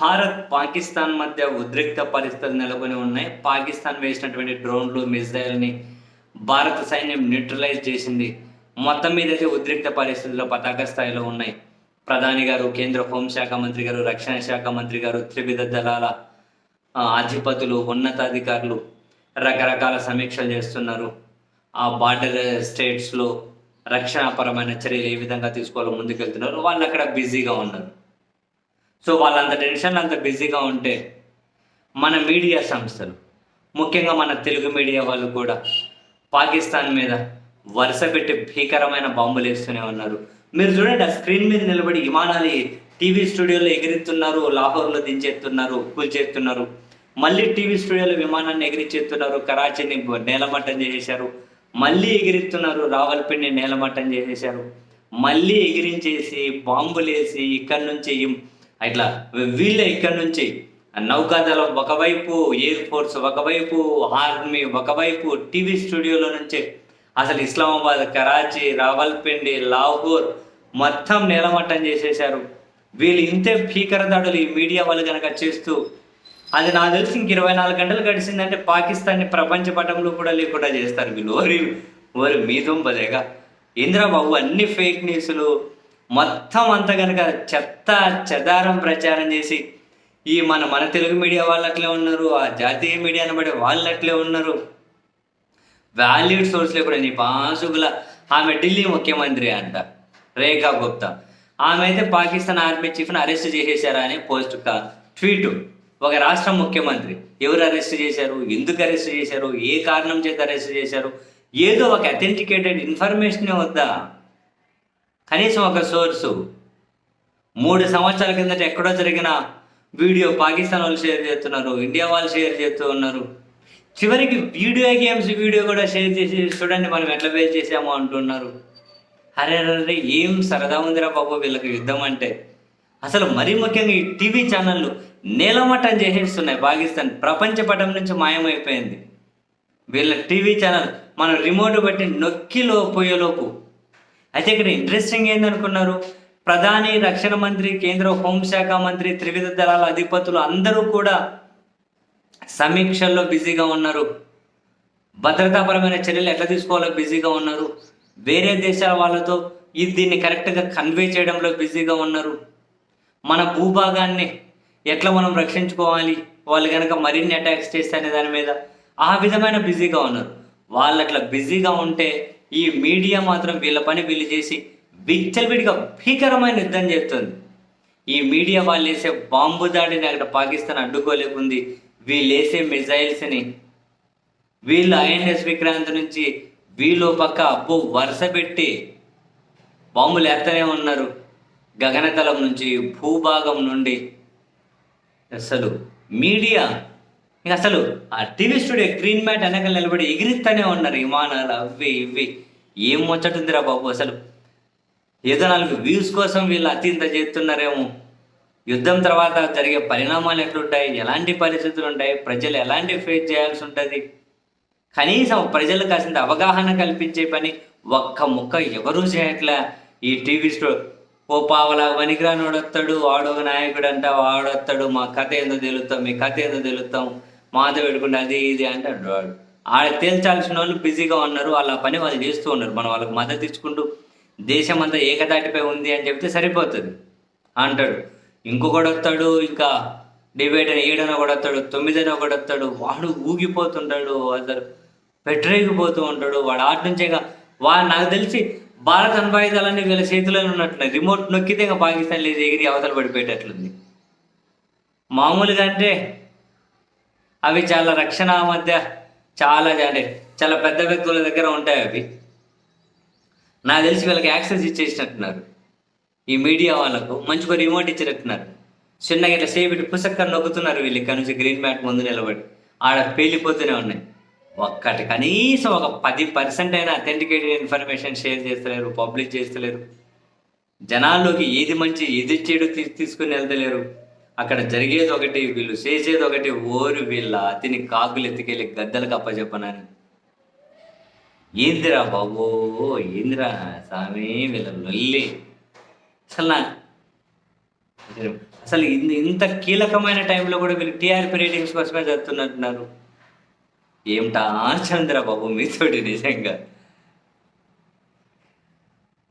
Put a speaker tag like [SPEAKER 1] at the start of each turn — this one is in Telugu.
[SPEAKER 1] భారత్ పాకిస్తాన్ మధ్య ఉద్రిక్త పరిస్థితులు నెలకొని ఉన్నాయి. పాకిస్తాన్ వేసినటువంటి డ్రోన్లు మిసైల్ని భారత సైన్యం న్యూట్రలైజ్ చేసింది. మొత్తం మీద అయితే ఉద్రిక్త పరిస్థితుల్లో పతాక స్థాయిలో ఉన్నాయి. ప్రధాని గారు కేంద్ర హోంశాఖ మంత్రి గారు రక్షణ శాఖ మంత్రి గారు త్రివిధ దళాల అధిపతులు ఉన్నతాధికారులు రకరకాల సమీక్షలు చేస్తున్నారు. ఆ బార్డర్ స్టేట్స్లో రక్షణాపరమైన చర్యలు ఏ విధంగా తీసుకోవాలో ముందుకెళ్తున్నారు. వాళ్ళు అక్కడ బిజీగా ఉన్నారు. సో వాళ్ళంత టెన్షన్ అంత బిజీగా ఉంటే మన మీడియా సంస్థలు ముఖ్యంగా మన తెలుగు మీడియా వాళ్ళు కూడా పాకిస్తాన్ మీద వరుస పెట్టి భీకరమైన బాంబులు వేస్తూనే ఉన్నారు. మీరు చూడండి ఆ స్క్రీన్ మీద నిలబడి విమానాలు టీవీ స్టూడియోలో ఎగిరిస్తున్నారు లాహోర్లో దించేస్తున్నారు కూల్చేస్తున్నారు. మళ్ళీ టీవీ స్టూడియోలో విమానాన్ని ఎగిరిచేస్తున్నారు కరాచీని నేలమట్టం చేసేశారు. మళ్ళీ ఎగిరిస్తున్నారు రావల్పిండి నేలమట్టం చేసేశారు. మళ్ళీ ఎగిరించేసి బాంబులేసి ఇక్కడి నుంచి ఇట్లా వీళ్ళే ఇక్కడి నుంచి. నౌకాదళం ఒకవైపు ఎయిర్ ఫోర్స్ ఒకవైపు ఆర్మీ ఒకవైపు టీవీ స్టూడియోలో నుంచి. అసలు ఇస్లామాబాద్ కరాచీ రావల్పిండి లాహోర్ మొత్తం నేలమట్టం చేసేశారు. వీళ్ళు ఇంతే భీకర దాడులు ఈ మీడియా వాళ్ళు కనుక చేస్తూ. అది నాకు తెలిసి ఇంక ఇరవై నాలుగు గంటలు గడిచిందంటే పాకిస్తాన్ని ప్రపంచ పటంలో కూడా లేకుండా చేస్తారు వీళ్ళు. ఓరి ఓరి మీ బదేగా ఇందిరాబాబు అన్ని ఫేక్ న్యూస్లు మొత్తం అంతా కనుక చెత్త చెదారం ప్రచారం చేసి ఈ మన మన తెలుగు మీడియా వాళ్ళు అట్లే ఉన్నారు ఆ జాతీయ మీడియా అనబడే వాళ్ళు అట్లే ఉన్నారు. వాల్యూడ్ సోర్స్లో కూడా నీ పాసుగుల. ఆమె ఢిల్లీ ముఖ్యమంత్రి అంట రేఖా గుప్తా. ఆమె అయితే పాకిస్తాన్ ఆర్మీ చీఫ్ని అరెస్ట్ చేసేశారా అనే పోస్ట్ కా ట్వీట్. ఒక రాష్ట్ర ముఖ్యమంత్రి ఎవరు అరెస్ట్ చేశారు ఎందుకు అరెస్ట్ చేశారు ఏ కారణం చేత అరెస్ట్ చేశారు ఏదో ఒక అథెంటికేటెడ్ ఇన్ఫర్మేషనే వద్దా కనీసం ఒక సోర్సు. మూడు సంవత్సరాల కిందట ఎక్కడో జరిగిన వీడియో పాకిస్తాన్ వాళ్ళు షేర్ చేస్తున్నారు ఇండియా వాళ్ళు షేర్ చేస్తూ ఉన్నారు. చివరికి వీడియో గేమ్స్ వీడియో కూడా షేర్ చేసి చూడండి మనం ఎట్లా పేరు చేసామో అంటున్నారు. అరే అరే ఏం సరదా ఉందిరా బాబు వీళ్ళకి యుద్ధం అంటే. అసలు మరీ ముఖ్యంగా ఈ టీవీ ఛానళ్ళు నేలమట్టం చేసేస్తున్నాయి పాకిస్తాన్. ప్రపంచ పటం నుంచి మాయమైపోయింది. వీళ్ళ టీవీ ఛానల్ మనం రిమోట్ బట్టి నొక్కిలో పోయేలోపు అయితే ఇక్కడ ఇంట్రెస్టింగ్ ఏందనుకున్నారు? ప్రధాని రక్షణ మంత్రి కేంద్ర హోంశాఖ మంత్రి త్రివిధ దళాల అధిపతులు అందరూ కూడా సమీక్షల్లో బిజీగా ఉన్నారు. భద్రతాపరమైన చర్యలు ఎట్లా తీసుకోవాలో బిజీగా ఉన్నారు. వేరే దేశాల వాళ్ళతో ఇది దీన్ని కరెక్ట్గా కన్వే చేయడంలో బిజీగా ఉన్నారు. మన భూభాగాన్ని ఎట్లా మనం రక్షించుకోవాలి? వాళ్ళు కనుక మరిన్ని అటాక్స్ చేస్తే అనే దాని మీద ఆ విధమైన బిజీగా ఉన్నారు. వాళ్ళు అట్లా బిజీగా ఉంటే ఈ మీడియా మాత్రం వీళ్ళ పని వీళ్ళు చేసి విచ్చలవిడిగా భీకరమైన యుద్ధం చేస్తుంది. ఈ మీడియా వాళ్ళు వేసే బాంబు దాడిని అక్కడ పాకిస్తాన్ అడ్డుకోలేకుంది. వీళ్ళు వేసే మిజైల్స్ని వీళ్ళు ఐఎన్ఎస్ విక్రాంత్ నుంచి వీళ్ళు పక్క అబ్బో వరుస పెట్టి బాంబులు వేస్తూనే ఉన్నారు. గగనతలం నుంచి భూభాగం నుండి. అసలు మీడియా ఇంకా అసలు ఆ టీవీ స్టూడియో గ్రీన్ మ్యాట్ వెనక నిలబడి ఎగిరిస్తూనే ఉన్నారు. విమానాలు అవి ఇవి ఏం ముచ్చటుందిరా బాబు అసలు? ఏదో నాలుగు వ్యూస్ కోసం వీళ్ళు అత్యంత చేస్తున్నారేమో. యుద్ధం తర్వాత జరిగే పరిణామాలు ఎట్లుంటాయి? ఎలాంటి పరిస్థితులు ఉంటాయి ప్రజలు ఎలాంటి ఫేస్ చేయాల్సి ఉంటుంది? కనీసం ప్రజలు కాసింత అవగాహన కల్పించే పని ఒక్క ముక్క ఎవరూ చేయట్లే. ఈ టీవీ స్టో ఓ పావలా వనికిరాని వస్తాడు వాడు నాయకుడు అంట వాడొస్తాడు మా కథ ఏందో తెలుస్తాం మీ కథ ఏందో తెలుస్తాం. మాతో పెట్టుకుంటే అది ఇది అంటే అంటాడు ఆడ తేల్చాల్సిన వాళ్ళు బిజీగా ఉన్నారు వాళ్ళ పని వాళ్ళు చేస్తూ ఉన్నారు. మనం వాళ్ళకి మద్దతు ఇచ్చుకుంటూ దేశం అంతా ఏకతాటిపై ఉంది అని చెప్తే సరిపోతుంది అంటాడు. ఇంకొకడు వస్తాడు ఇంకా డిబేట్ అని ఏడన కూడా వస్తాడు తొమ్మిదన కూడా వస్తాడు. వాడు ఊగిపోతుంటాడు అసలు పెట్టరేగిపోతూ ఉంటాడు. వాడు ఆట నుంచే వాడు నాకు తెలిసి భారత అన్వాయుధాలన్నీ వీళ్ళ చేతిలో ఉన్నట్టున్నాయి. రిమోట్ నొక్కితే ఇంకా పాకిస్తాన్ లేదు ఎగిరి అవతల పడిపోయేటట్లుంది. మామూలుగా అంటే అవి చాలా రక్షణ మధ్య చాలా అంటే చాలా పెద్ద వ్యక్తుల దగ్గర ఉంటాయి అవి. నాకు తెలిసి వీళ్ళకి యాక్సెస్ ఇచ్చేసినట్టున్నారు. ఈ మీడియా వాళ్ళకు మంచిగా రిమోట్ ఇచ్చినట్టున్నారు. చిన్నగా ఇట్లా సేపు ఇటు నొక్కుతున్నారు వీళ్ళు. ఇక్కడ నుంచి గ్రీన్ మ్యాట్ ముందు నిలబడి. ఆడ పేలిపోతూనే ఉన్నాయి. ఒక్కటి కనీసం ఒక పది పర్సెంట్ అయినా అథెంటికేటెడ్ ఇన్ఫర్మేషన్ షేర్ చేస్తలేరు పబ్లిష్ చేస్తలేరు. జనాల్లోకి ఏది మంచి ఏది చెడు తీసుకుని వెళ్తలేరు. అక్కడ జరిగేది ఒకటి వీళ్ళు చేసేది ఒకటి ఓరు వీళ్ళ అతిని కాకులు ఎత్తుకెళ్ళి గద్దలకు అప్పచెప్పనని ఏందిరా బాబో ఏందిరా స్వామి వీళ్ళ లొల్లి. అసలు నా అసలు ఇంత ఇంత కీలకమైన టైంలో కూడా వీళ్ళు టీఆర్పీ రేటింగ్స్ కోసమే చదువుతున్నట్టున్నారు ఏమిటా చంద్ర బాబు మీతోటి నిజంగా.